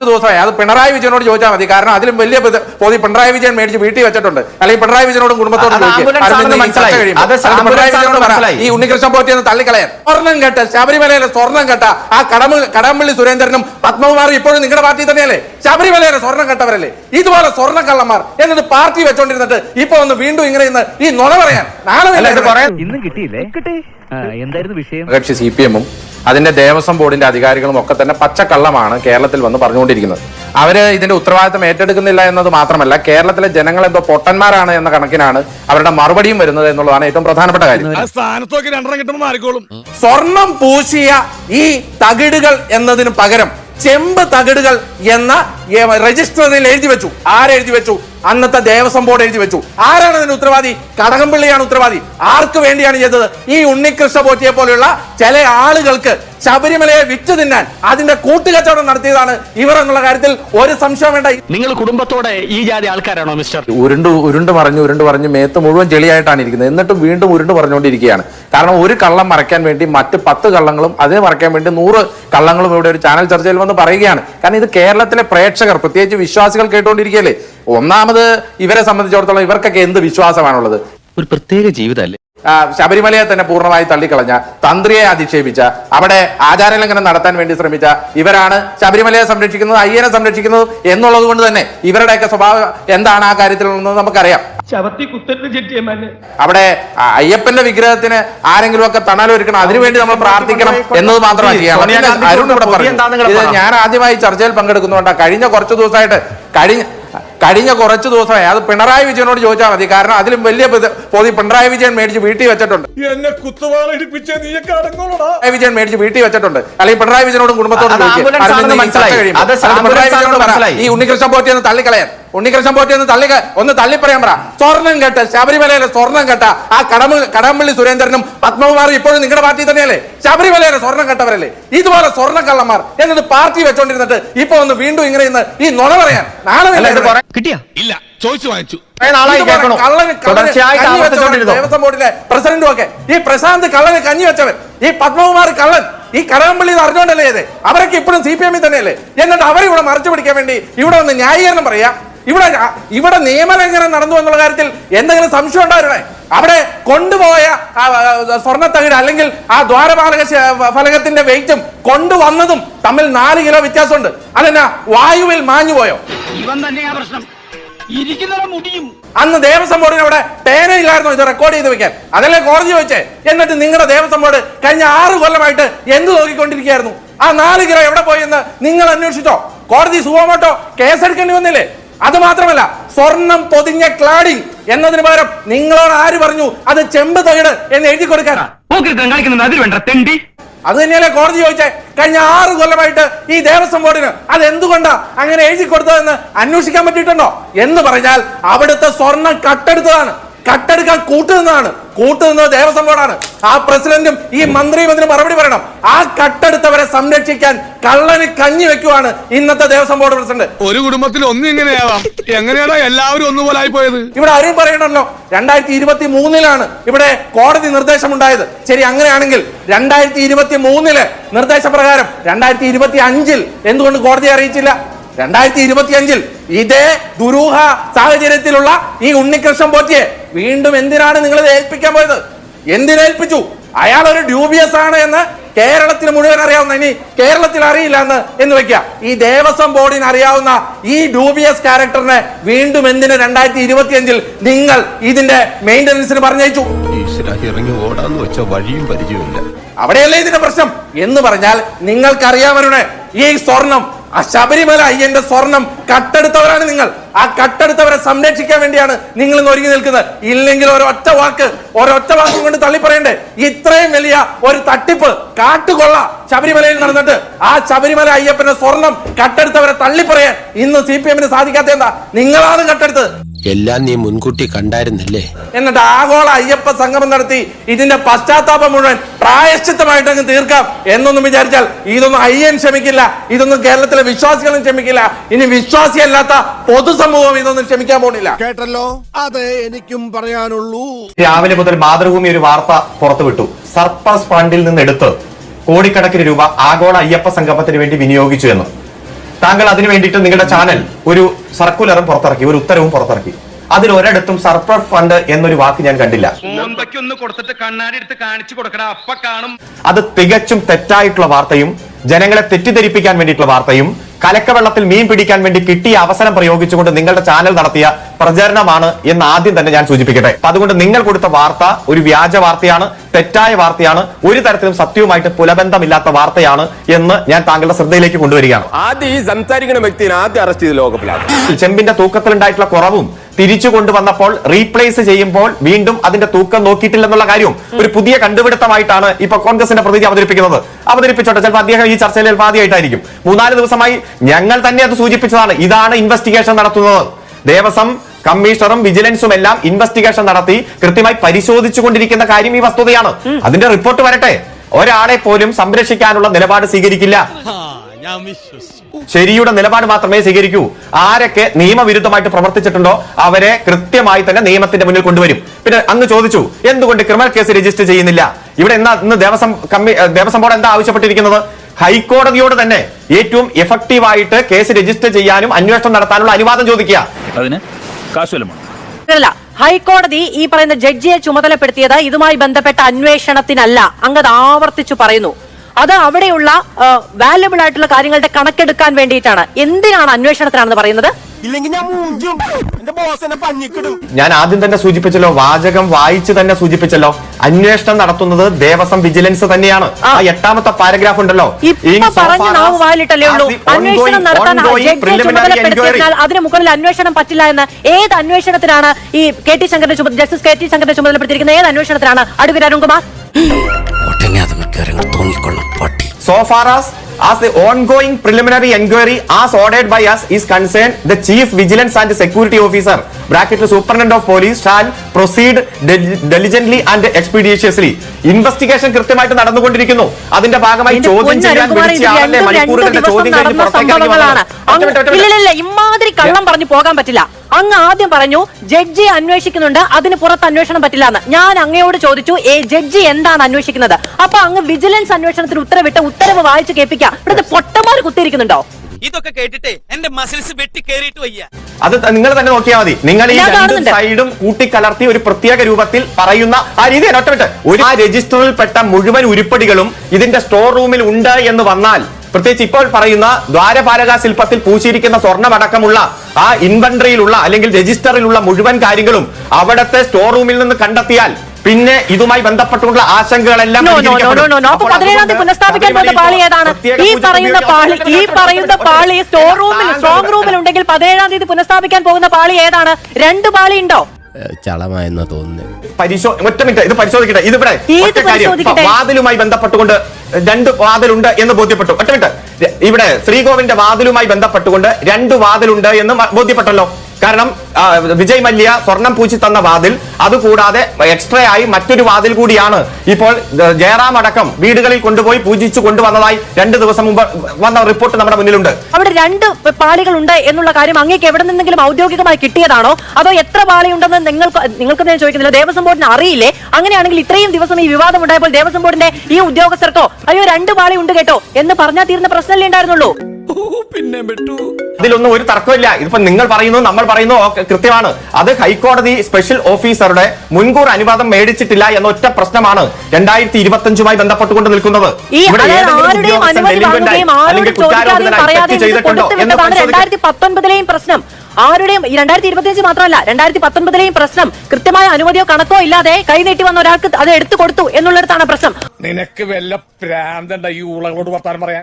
ദിവസമായി. അത് പിണറായി വിജയനോട് ചോദിച്ചാൽ മതി. കാരണം അതിലും വലിയ പൊതി- പൊതി പിണറായി വിജയൻ മേടിച്ച് വീട്ടിൽ വെച്ചിട്ടുണ്ട്. അല്ലെങ്കിൽ പിണറായി വിജയനോടും കുടുംബത്തോടും ഈ ഉണ്ണികൃഷ്ണൻ പോറ്റി എന്ന് തള്ളിക്കളയാൻ. സ്വർണം കേട്ട ശബരിമലയിലെ സ്വർണം കെട്ട ആ കടമ കടമ്പള്ളി സുരേന്ദ്രനും പത്മകുമാറും ഇപ്പോഴും നിങ്ങളുടെ പാർട്ടി തന്നെയല്ലേ? ശബരിമലയിലെ സ്വർണം കേട്ടവരല്ലേ? ഇതുപോലെ സ്വർണ കള്ളന്മാർ എന്നിട്ട് പാർട്ടി വെച്ചോണ്ടിരുന്നിട്ട് ഇപ്പൊ ഒന്ന് വീണ്ടും ഇങ്ങനെ ഇന്ന് ഈ നുണ പറയാൻ. നാളെ ഇന്നും കിട്ടിയില്ലേ? കിട്ടി. എന്തായിരുന്നു വിഷയം? കക്ഷി സി പി എമ്മും അതിന്റെ ദേവസ്വം ബോർഡിന്റെ അധികാരികളും ഒക്കെ തന്നെ പച്ചക്കള്ളമാണ് കേരളത്തിൽ വന്ന് പറഞ്ഞുകൊണ്ടിരിക്കുന്നത്. അവർ ഇതിന്റെ ഉത്തരവാദിത്തം ഏറ്റെടുക്കുന്നില്ല എന്നത് മാത്രമല്ല കേരളത്തിലെ ജനങ്ങൾ എന്തോ പൊട്ടന്മാരാണ് എന്ന കണക്കിനാണ് അവരുടെ മറുപടിയും വരുന്നത് എന്നുള്ളതാണ് ഏറ്റവും പ്രധാനപ്പെട്ട കാര്യം. സ്വർണം പൂശിയ ഈ തകിടുകൾ എന്നതിന് പകരം ചെമ്പ് തകിടുകൾ എന്ന രജിസ്റ്ററിൽ എഴുതി വെച്ചു. ആരെഴുതി വെച്ചു? അന്നത്തെ ദേവസ്വം ബോർഡ് എഴുതി വെച്ചു. ആരാണ് ഇതിന് ഉത്തരവാദി? കടകംപള്ളിയാണ് ഉത്തരവാദി. ആർക്ക് വേണ്ടിയാണ് ചെയ്തത്? ഈ ഉണ്ണികൃഷ്ണ പോറ്റിയെ പോലെയുള്ള ചില ആളുകൾക്ക് ശബരിമലയെ വിറ്റു തിന്നാൻ അതിന്റെ കൂട്ടുകച്ചവടം നടത്തിയതാണ് ഇവർ എന്നുള്ള കാര്യത്തിൽ ഒരു സംശയം വേണ്ട. നിങ്ങൾ കുടുംബത്തോടെ ഈ ജാതി ആൾക്കാരാണോ മിസ്റ്റർ ഉരുണ്ട് ഉരുണ്ട് പറഞ്ഞു ഉരുണ്ട് പറഞ്ഞു മേത്ത് മുഴുവൻ ചെളിയായിട്ടാണ് ഇരിക്കുന്നത്. എന്നിട്ടും വീണ്ടും ഉരുണ്ട് പറഞ്ഞുകൊണ്ടിരിക്കുകയാണ് കാരണം ഒരു കള്ളം മറയ്ക്കാൻ വേണ്ടി മറ്റ് പത്ത് കള്ളങ്ങളും അതിനെ മറയ്ക്കാൻ വേണ്ടി നൂറ് കള്ളങ്ങളും ഇവിടെ ഒരു ചാനൽ ചർച്ചയിൽ വന്ന് പറയുകയാണ്. കാരണം ഇത് കേരളത്തിലെ പ്രേക്ഷകർ പ്രത്യേകിച്ച് വിശ്വാസികൾ കേട്ടുകൊണ്ടിരിക്കുകയല്ലേ ഒന്നാമത് ഇവരെ സംബന്ധിച്ചിടത്തോളം ഇവർക്കൊക്കെ എന്ത് വിശ്വാസമാണുള്ളത്? ഒരു പ്രത്യേക ജീവിതമല്ലേ? ശബരിമലയെ തന്നെ പൂർണമായി തള്ളിക്കളഞ്ഞ തന്ത്രിയെ അധിക്ഷേപിച്ച അവിടെ ആചാരലംഘനം നടത്താൻ വേണ്ടി ശ്രമിച്ച ഇവരാണ് ശബരിമലയെ സംരക്ഷിക്കുന്നത് അയ്യനെ സംരക്ഷിക്കുന്നത് എന്നുള്ളത് കൊണ്ട് തന്നെ ഇവരുടെയൊക്കെ സ്വഭാവം എന്താണ് ആ കാര്യത്തിൽ നമുക്കറിയാം. അവിടെ അയ്യപ്പന്റെ വിഗ്രഹത്തിന് ആരെങ്കിലും ഒക്കെ തണലൊരുക്കണം അതിനുവേണ്ടി നമ്മൾ പ്രാർത്ഥിക്കണം എന്നത് മാത്രമാണ് സോണിയാഗാന്ധി അരുൺ ഇവിടെ പുതിയ പറഞ്ഞു. ഇത് ഞാൻ ആദ്യമായി ചർച്ചയിൽ പങ്കെടുക്കുന്നുണ്ട് കഴിഞ്ഞ കുറച്ച് ദിവസമായിട്ട് കഴിഞ്ഞ കഴിഞ്ഞ കുറച്ച് ദിവസമായി. അത് പിണറായി വിജയനോട് ചോദിച്ചാൽ മതി. കാരണം അതിലും വലിയ പൊതി- പൊതി പിണറായി വിജയൻ മേടിച്ച് വീട്ടിൽ വെച്ചിട്ടുണ്ട്. എന്നെ പിണറായി വിജയൻ മേടിച്ച് വീട്ടിൽ വെച്ചിട്ടുണ്ട്. അല്ലെങ്കിൽ പിണറായി വിജയനോടും കുടുംബത്തോടും ഈ ഉണ്ണികൃഷ്ണൻ പോറ്റി തള്ളിക്കളയാൻ. ഉണ്ണികൃഷ്ണൻ പോറ്റി ഒന്ന് തള്ളി ഒന്ന് തള്ളിപ്പറയാൻ പറ. സ്വർണം കേട്ട ശബരിമലയിലെ സ്വർണം കേട്ട ആ കടമ കടമ്പള്ളി സുരേന്ദ്രനും പത്മകുമാറും ഇപ്പോഴും നിങ്ങളുടെ പാർട്ടി തന്നെയല്ലേ? ശബരിമലയിലെ സ്വർണം കേട്ടവരല്ലേ? ഇതുപോലെ സ്വർണ കള്ളന്മാർ എന്നിട്ട് പാർട്ടി വെച്ചോണ്ടിരുന്നിട്ട് ഇപ്പൊ ഒന്ന് വീണ്ടും ഇങ്ങനെ ഇന്ന് ഈ നുണ പറയാൻ. നാളെ അല്ല ഇത് പറയാൻ കിട്ടിയാ? ഇല്ല ചോദിച്ചു വാങ്ങിച്ചു. ദേവസ്വം ബോർഡിലെ പ്രസിഡന്റും ഒക്കെ. ഈ പ്രശാന്ത് കള്ളന് കഞ്ഞി വെച്ചവൻ ഈ പത്മകുമാർ കള്ളൻ ഈ കടകംപള്ളി അറിഞ്ഞോണ്ടല്ലേ ഇത്? അവരൊക്കെ ഇപ്പോഴും സി പി എമ്മിൽ തന്നെയല്ലേ? എന്നിട്ട് അവരിവിടെ മറച്ചു പിടിക്കാൻ വേണ്ടി ഇവിടെ ഒന്ന് ന്യായീകരണം പറയാ ഇവിടെ ഇവിടെ നിയമലംഘനം നടന്നു എന്നുള്ള കാര്യത്തിൽ എന്തെങ്കിലും സംശയം ഉണ്ടായിരുന്നേ അവിടെ കൊണ്ടുപോയ സ്വർണത്തകിട് അല്ലെങ്കിൽ ആ ദ്വാരപാലക ഫലകത്തിന്റെ വെയിറ്റും കൊണ്ടുവന്നതും തമ്മിൽ നാല് കിലോ വ്യത്യാസമുണ്ട്. അതെന്നാ വായുവിൽ മാഞ്ഞു പോയോ ഇവൻ തന്നെയാ പ്രശ്നം. മുടിയും. അന്ന് ദേവസ്വം ബോർഡിന് അവിടെ പേനയില്ലായിരുന്നു ഇത് റെക്കോർഡ് ചെയ്ത് വെക്കാൻ. അതല്ലേ കോടതി ചോദിച്ചേ? എന്നിട്ട് നിങ്ങളുടെ ദേവസ്വം ബോർഡ് കഴിഞ്ഞ ആറ് കൊല്ലമായിട്ട് എന്ത് നോക്കിക്കൊണ്ടിരിക്കുകയായിരുന്നു? ആ നാല് കിലോ എവിടെ പോയി എന്ന് നിങ്ങൾ അന്വേഷിച്ചോ? കോടതി സുഖമോട്ടോ കേസെടുക്കേണ്ടി വന്നില്ലേ? അത് മാത്രമല്ല സ്വർണം പൊതിഞ്ഞ ക്ലാഡിംഗ് എന്നതിന് പകരം നിങ്ങളോട് ആര് പറഞ്ഞു അത് ചെമ്പ് തകിട് എന്ന് എഴുതി കൊടുക്കാനാ അത് തന്നെയല്ലേ കോടതി ചോദിച്ചേ? കഴിഞ്ഞ ആറ് കൊല്ലമായിട്ട് ഈ ദേവസ്വം ബോർഡിന് അത് എന്തുകൊണ്ടാ അങ്ങനെ എഴുതി കൊടുത്തതെന്ന് അന്വേഷിക്കാൻ പറ്റിയിട്ടുണ്ടോ? എന്ന് പറഞ്ഞാൽ അവിടുത്തെ സ്വർണം കട്ടെടുത്തതാണ്. കട്ടെടുക്കാൻ കൂട്ടുനിന്നതാണ്. കൂട്ടുനിന്നത് ദേവസ്വം ബോർഡാണ് ആ പ്രസിഡന്റും ഈ മന്ത്രിയും അതിന് മറുപടി പറയണം. ആ കട്ടെടുത്തവരെ സംരക്ഷിക്കാൻ കള്ളന് കഞ്ഞി വെക്കുവാണ് ഇന്നത്തെ ദേവസ്വം ബോർഡ് പ്രസിഡന്റ്. ഒരു കുടുംബത്തിൽ ഒന്നും ഇങ്ങനെയാവാം. എങ്ങനെയാണോ എല്ലാവരും ഒന്നുപോലെ ആയി പോയത് ഇവിടെ അരുൺ പറയണല്ലോ രണ്ടായിരത്തി ഇരുപത്തി മൂന്നിലാണ് ഇവിടെ കോടതി നിർദ്ദേശം ഉണ്ടായത് ശരി അങ്ങനെയാണെങ്കിൽ രണ്ടായിരത്തി ഇരുപത്തി മൂന്നിൽ നിർദ്ദേശപ്രകാരം രണ്ടായിരത്തി ഇരുപത്തി അഞ്ചിൽ എന്തുകൊണ്ട് കോടതിയെ അറിയിച്ചില്ല? രണ്ടായിരത്തി ഇരുപത്തി അഞ്ചിൽ ഇതേ ദുരൂഹ സാഹചര്യത്തിലുള്ള ഈ ഉണ്ണികൃഷ്ണൻ പോറ്റിയെ വീണ്ടും എന്തിനാണ് നിങ്ങൾ ഏൽപ്പിക്കാൻ പോയത്? എന്തിനേൽപ്പിച്ചു? അയാൾ ഒരു ഡ്യൂബിയസ് ആണ് എന്ന് കേരളത്തിന് മുഴുവൻ അറിയാവുന്ന ഇനി കേരളത്തിൽ അറിയില്ല എന്ന് എന്ന് വെക്കുക. ഈ ദേവസ്വം ബോർഡിന് അറിയാവുന്ന ഈ ഡ്യൂബിയസ് ക്യാരക്ടറിനെ വീണ്ടും എന്തിന് രണ്ടായിരത്തി ഇരുപത്തി അഞ്ചിൽ നിങ്ങൾ ഇതിന്റെ മെയിന്റനൻസിന് പറഞ്ഞയച്ചു? ഇറങ്ങി ഓടാന്ന് വെച്ച വഴിയും പരിചയമില്ല അവിടെയല്ലേ ഇതിന്റെ പ്രശ്നം? എന്ന് പറഞ്ഞാൽ നിങ്ങൾക്കറിയാമരുടെ ഈ സ്വർണം ആ ശബരിമല അയ്യന്റെ സ്വർണം കട്ടെടുത്തവരാണ് നിങ്ങൾ. ആ കട്ടെടുത്തവരെ സംരക്ഷിക്കാൻ വേണ്ടിയാണ് നിങ്ങൾ ഇന്ന് ഒരുങ്ങി നിൽക്കുന്നത്. ഇല്ലെങ്കിൽ ഒരൊറ്റ വാക്ക് ഒരൊറ്റ വാക്കും കൊണ്ട് തള്ളി പറയണ്ടേ ഇത്രയും വലിയ ഒരു തട്ടിപ്പ് കാട്ടുകൊള്ള ശബരിമലയിൽ നടന്നിട്ട് ആ ശബരിമല അയ്യപ്പന്റെ സ്വർണം കട്ടെടുത്തവരെ തള്ളിപ്പറയാൻ ഇന്ന് സി പി എമ്മിന് സാധിക്കാത്ത എന്താ? നിങ്ങളാണ് കട്ടെടുത്തത്. എല്ലാം നീ മുൻകൂട്ടി കണ്ടായിരുന്നല്ലേ? എന്നിട്ട് ആഗോള അയ്യപ്പ സംഗമം നടത്തി ഇതിന്റെ പശ്ചാത്താപം മുഴുവൻ പ്രായശ്ചിത്തമായിട്ട് അങ്ങ് തീർക്കാം എന്നൊന്നും വിചാരിച്ചാൽ ഇതൊന്നും അയ്യൻ ക്ഷമിക്കില്ല ഇതൊന്നും കേരളത്തിലെ വിശ്വാസികളും ക്ഷമിക്കില്ല. ഇനി വിശ്വാസിയല്ലാത്ത പൊതുസമൂഹം ഇതൊന്നും ക്ഷമിക്കാൻ പോണില്ല കേട്ടല്ലോ? അതെ എനിക്കും പറയാനുള്ളൂ. രാവിലെ മുതൽ മാതൃഭൂമി ഒരു വാർത്ത പുറത്തുവിട്ടു സർപ്ലസ് ഫണ്ടിൽ നിന്ന് എടുത്ത് കോടിക്കണക്കിന് രൂപ ആഗോള അയ്യപ്പ സംഗമത്തിന് വേണ്ടി വിനിയോഗിച്ചു എന്ന്. താങ്കൾ അതിനു വേണ്ടിയിട്ട് നിങ്ങളുടെ ചാനൽ ഒരു സർക്കുലറും പുറത്തിറക്കി ഒരു ഉത്തരവും പുറത്തിറക്കി. അതിൽ ഒരിടത്തും സർപ്ലസ് ഫണ്ട് എന്നൊരു വാക്ക് ഞാൻ കണ്ടില്ല. കൊടുത്തിട്ട് കണ്ണാടി എടുത്ത് കാണിച്ചു അപ്പ കാണും. അത് തികച്ചും തെറ്റായിട്ടുള്ള വാർത്തയും ജനങ്ങളെ തെറ്റിദ്ധരിപ്പിക്കാൻ വേണ്ടിയിട്ടുള്ള വാർത്തയും കലക്കവെള്ളത്തിൽ മീൻ പിടിക്കാൻ വേണ്ടി കിട്ടിയ അവസരം പ്രയോഗിച്ചുകൊണ്ട് നിങ്ങളുടെ ചാനൽ നടത്തിയ പ്രചരണമാണ് എന്ന് ആദ്യം തന്നെ ഞാൻ സൂചിപ്പിക്കട്ടെ. അപ്പൊ അതുകൊണ്ട് നിങ്ങൾ കൊടുത്ത വാർത്ത ഒരു വ്യാജ വാർത്തയാണ് തെറ്റായ വാർത്തയാണ് ഒരു തരത്തിലും സത്യവുമായിട്ട് പുലബന്ധമില്ലാത്ത വാർത്തയാണ് എന്ന് ഞാൻ താങ്കളുടെ ശ്രദ്ധയിലേക്ക് കൊണ്ടുവരികയാണ്. ആദ്യം ഈ സംസാരിക്കുന്ന വ്യക്തിയെ ആദ്യം അറസ്റ്റ് ചെയ്ത് ലോകപ്പിലാണ് ചെമ്പിന്റെ തൂക്കത്തിലുണ്ടായിട്ടുള്ള കുറവും തിരിച്ചു കൊണ്ടുവന്നപ്പോൾ റീപ്ലേസ് ചെയ്യുമ്പോൾ വീണ്ടും അതിന്റെ തൂക്കം നോക്കിയിട്ടില്ലെന്നുള്ള കാര്യവും ഒരു പുതിയ കണ്ടുപിടുത്തമായിട്ടാണ് ഇപ്പൊ കോൺഗ്രസിന്റെ പ്രതിനിധി അവതരിപ്പിക്കുന്നത്. അവതരിപ്പിച്ചോട്ടെ ചിലപ്പോൾ അദ്ദേഹം ഈ ചർച്ചയിൽ ചിലപ്പോൾ ആദ്യമായിട്ടായിരിക്കും മൂന്നാൽ ദിവസമായി ഞങ്ങൾ തന്നെ അത് സൂചിപ്പിച്ചതാണ്. ഇതാണ് ഇൻവെസ്റ്റിഗേഷൻ നടത്തുന്നത്. ദേവസ്വം കമ്മീഷണറും വിജിലൻസും എല്ലാം ഇൻവെസ്റ്റിഗേഷൻ നടത്തി കൃത്യമായി പരിശോധിച്ചു കൊണ്ടിരിക്കുന്ന കാര്യം ഈ വസ്തുതയാണ്. അതിന്റെ റിപ്പോർട്ട് വരട്ടെ. ഒരാളെ പോലും സംരക്ഷിക്കാനുള്ള നിലപാട് സ്വീകരിക്കില്ല. ശരിയുടെ നിലപാട് മാത്രമേ സ്വീകരിക്കൂ. ആരൊക്കെ നിയമവിരുദ്ധമായിട്ട് പ്രവർത്തിച്ചിട്ടുണ്ടോ അവരെ കൃത്യമായി തന്നെ നിയമത്തിന്റെ മുന്നിൽ കൊണ്ടുവരും. പിന്നെ അങ്ങ് ചോദിച്ചു എന്തുകൊണ്ട് ക്രിമിനൽ കേസ് രജിസ്റ്റർ ചെയ്യുന്നില്ല? ഇവിടെ എന്താ ഇന്ന് ദേവസ്വം കമ്മി ദേവസ്വം ബോർഡ് എന്താ ആവശ്യപ്പെട്ടിരിക്കുന്നത്? ഹൈക്കോടതിയോട് തന്നെ ഏറ്റവും എഫക്റ്റീവായിട്ട് കേസ് രജിസ്റ്റർ ചെയ്യാനും അന്വേഷണം നടത്താനുള്ള അനുവാദം ചോദിക്കുക. അതിന് അല്ല ഹൈക്കോടതി ഈ പറയുന്ന ജഡ്ജിയെ ചുമതലപ്പെടുത്തിയത് ഇതുമായി ബന്ധപ്പെട്ട അന്വേഷണത്തിനല്ല അങ്ങത് ആവർത്തിച്ചു പറയുന്നു. അത് അവിടെയുള്ള വാല്യബിൾ ആയിട്ടുള്ള കാര്യങ്ങളുടെ കണക്കെടുക്കാൻ വേണ്ടിയിട്ടാണ്. എന്തിനാണ് അന്വേഷണത്തിനാണെന്ന് പറയുന്നത്? ഇല്ലെങ്കിൽ ഞാൻ മൂഞ്ചും. എന്റെ ബോസ് എന്നെ പഞ്ഞിക്കിടും. ഞാൻ ആദ്യം തന്നെ സൂചിപ്പിച്ചല്ലോ വാചകം വായിച്ച് തന്നെ സൂചിപ്പിച്ചല്ലോ. അന്വേഷണം നടത്തുന്നത് ദേവസ്വം വിജിലൻസ് തന്നെയാണ്. ആ. എട്ടാമത്തെ പാരഗ്രാഫ് ഉണ്ടല്ലോ. അതിന് മുകളിൽ അന്വേഷണം പറ്റില്ല എന്ന് ഏത് അന്വേഷണത്തിനാണ് ഈ കെ ടി ശങ്കറിന്റെ ചുമതല ജസ്റ്റിസ് കെ ടി ശങ്കറിന്റെ ചുമതലപ്പെടുത്തിയിരിക്കുന്ന ഏത് അന്വേഷണത്തിനാണ്? അഡ്വക്കേറ്റ് അരുൺകുമാർ. തോന്നിക്കൊള്ളും പട്ടി So far as as the ongoing preliminary inquiry as ordered by us is concerned, the chief vigilance and security officer, bracket superintendent of police, shall proceed dil- diligently and expeditiously. Investigation കൃത്യമായിട്ട് നടന്നുകൊണ്ടിരിക്കുന്നു അതിന്റെ ഭാഗമായി ചോദ്യം ചെയ്യാൻ രണ്ട് മണിക്കൂറുകളുടെ ചോദ്യം കഴിഞ്ഞ് പുറത്തേക്ക് ഇമാതിരി കള്ളം പറഞ്ഞു പോകാൻ പറ്റില്ല അങ്ങ് ആദ്യം പറഞ്ഞു ജഡ്ജി അന്വേഷിക്കുന്നുണ്ട് അതിന് പുറത്ത് അന്വേഷണം പറ്റില്ല എന്ന്. ഞാൻ അങ്ങയോട് ചോദിച്ചു ഏ ജഡ്ജി എന്താണ് അന്വേഷിക്കുന്നത്? അപ്പൊ അങ്ങ് വിജിലൻസ് അന്വേഷണത്തിന് ഉത്തരവിട്ട് ഉത്തരവ് വായിച്ചു കേൾപ്പിക്കാം. ഇവിടുത്തെ പൊട്ടന്മാർ കുത്തിയിരിക്കുന്നുണ്ടോ? ഇതൊക്കെ കേട്ടിട്ട് എന്റെ മസിൽസ് വെട്ടി കേറിയിട്ട് വയ്യ. അത് നിങ്ങൾ തന്നെ നോക്കിയാൽ മതി. നിങ്ങൾ ഈ രണ്ട്. സൈഡും കൂട്ടിക്കലർത്തി ഒരു പ്രത്യേക രൂപത്തിൽ പറയുന്ന ആ രീതി ഒറ്റ ഒരു ആ രജിസ്റ്ററിൽപ്പെട്ട മുഴുവൻ ഉരുപ്പടികളും ഇതിന്റെ സ്റ്റോർ റൂമിൽ ഉണ്ട് എന്ന് വന്നാൽ പ്രത്യേകിച്ച് ഇപ്പോൾ പറയുന്ന ദ്വാരപാലക ശില്പത്തിൽ പൂശിയിരിക്കുന്ന സ്വർണമടക്കമുള്ള ആ ഇൻവെന്ററിയിലുള്ള അല്ലെങ്കിൽ രജിസ്റ്ററിലുള്ള മുഴുവൻ കാര്യങ്ങളും അവിടത്തെ സ്റ്റോർ റൂമിൽ നിന്ന് കണ്ടെത്തിയാൽ പിന്നെ ഇതുമായി ബന്ധപ്പെട്ടുള്ള ആശങ്കകളെല്ലാം പുനഃസ്ഥാപിക്കാൻ പോകുന്ന പാളി ഏതാണ്? ഈ പറയുന്ന പാളി ഈ പറയുന്ന പാളി സ്റ്റോർ റൂമിൽ സ്ട്രോങ് റൂമിൽ ഉണ്ടെങ്കിൽ പതിനേഴാം തീയതി പുനഃസ്ഥാപിക്കാൻ പോകുന്ന പാളി ഏതാണ്? രണ്ട് പാളി ഉണ്ടോ? ചളമായെന്ന് തോന്നുന്നു. പരിശോ ഒറ്റ മിനിറ്റ് ഇത് പരിശോധിക്കട്ടെ. ഇതിവിടെ വാതിലുമായി ബന്ധപ്പെട്ടുകൊണ്ട് രണ്ട് വാതിലുണ്ട് എന്ന് ബോധ്യപ്പെട്ടു. ഒറ്റ ഇവിടെ ശ്രീകോവിന്റെ വാതിലുമായി ബന്ധപ്പെട്ടുകൊണ്ട് രണ്ട് വാതിലുണ്ട് എന്ന് ബോധ്യപ്പെട്ടല്ലോ. കാരണം വിജയ് മല്യ സ്വർണം പൂച്ചി തന്ന വാതിൽ അതുകൂടാതെ എക്സ്ട്രാ ആയി മറ്റൊരു വാതിൽ കൂടിയാണ്. ഇപ്പോൾ ജയറാം അടക്കം വീടുകളിൽ കൊണ്ടുപോയി പൂജിച്ചു കൊണ്ടുവന്നതായി രണ്ട് ദിവസം മുമ്പ് വന്ന റിപ്പോർട്ട് നമ്മുടെ മുന്നിലുണ്ട്. അവിടെ രണ്ട് പാളികൾ ഉണ്ട് എന്നുള്ള കാര്യം അങ്ങേക്ക് എവിടെ നിന്നെങ്കിലും ഔദ്യോഗികമായി കിട്ടിയതാണോ? അതോ എത്ര പാളിയുണ്ടെന്ന് നിങ്ങൾക്ക് നിങ്ങൾക്ക് ഞാൻ ചോദിക്കുന്നില്ല. ദേവസ്വം ബോർഡിന് അറിയില്ലേ? അങ്ങനെയാണെങ്കിൽ ഇത്രയും ദിവസം ഈ വിവാദം ഉണ്ടായപ്പോൾ ദേവസ്വം ബോർഡിന്റെ ഈ ഉദ്യോഗസ്ഥർക്കോ അയ്യോ രണ്ട് പാളി ഉണ്ട് കേട്ടോ എന്ന് പറഞ്ഞാൽ തീരുന്ന പ്രശ്നമല്ലേ ഉണ്ടായിരുന്നുള്ളൂ? ഇതിലൊന്നും ഒരു തർക്കമില്ല. ഇതിപ്പോ നിങ്ങൾ പറയുന്നു നമ്മൾ പറയുന്നു കൃത്യമാണ്. അത് ഹൈക്കോടതി സ്പെഷ്യൽ ഓഫീസറുടെ മുൻകൂർ അനുവാദം മേടിച്ചിട്ടില്ല എന്ന ഒറ്റ പ്രശ്നമാണ് രണ്ടായിരത്തി ഇരുപത്തി അഞ്ചുമായി ബന്ധപ്പെട്ടുകൊണ്ട് നിൽക്കുന്നത്. രണ്ടായിരത്തി പത്തൊൻപതിലെയും പ്രശ്നം. ആരുടെയും രണ്ടായിരത്തി ഇരുപത്തിയഞ്ച് മാത്രമല്ല രണ്ടായിരത്തി പത്തൊൻപതിലെയും പ്രശ്നം. കൃത്യമായ അനുമതിയോ കണക്കോ ഇല്ലാതെ കൈ നീട്ടി വന്ന ഒരാൾക്ക് അത് എടുത്തു കൊടുത്തു എന്നുള്ളിടത്താണ് പ്രശ്നം. നിനക്ക് വല്ല പ്രാന്തണ്ട ഈ ഉളകളോട് വർത്താനം പറയാൻ?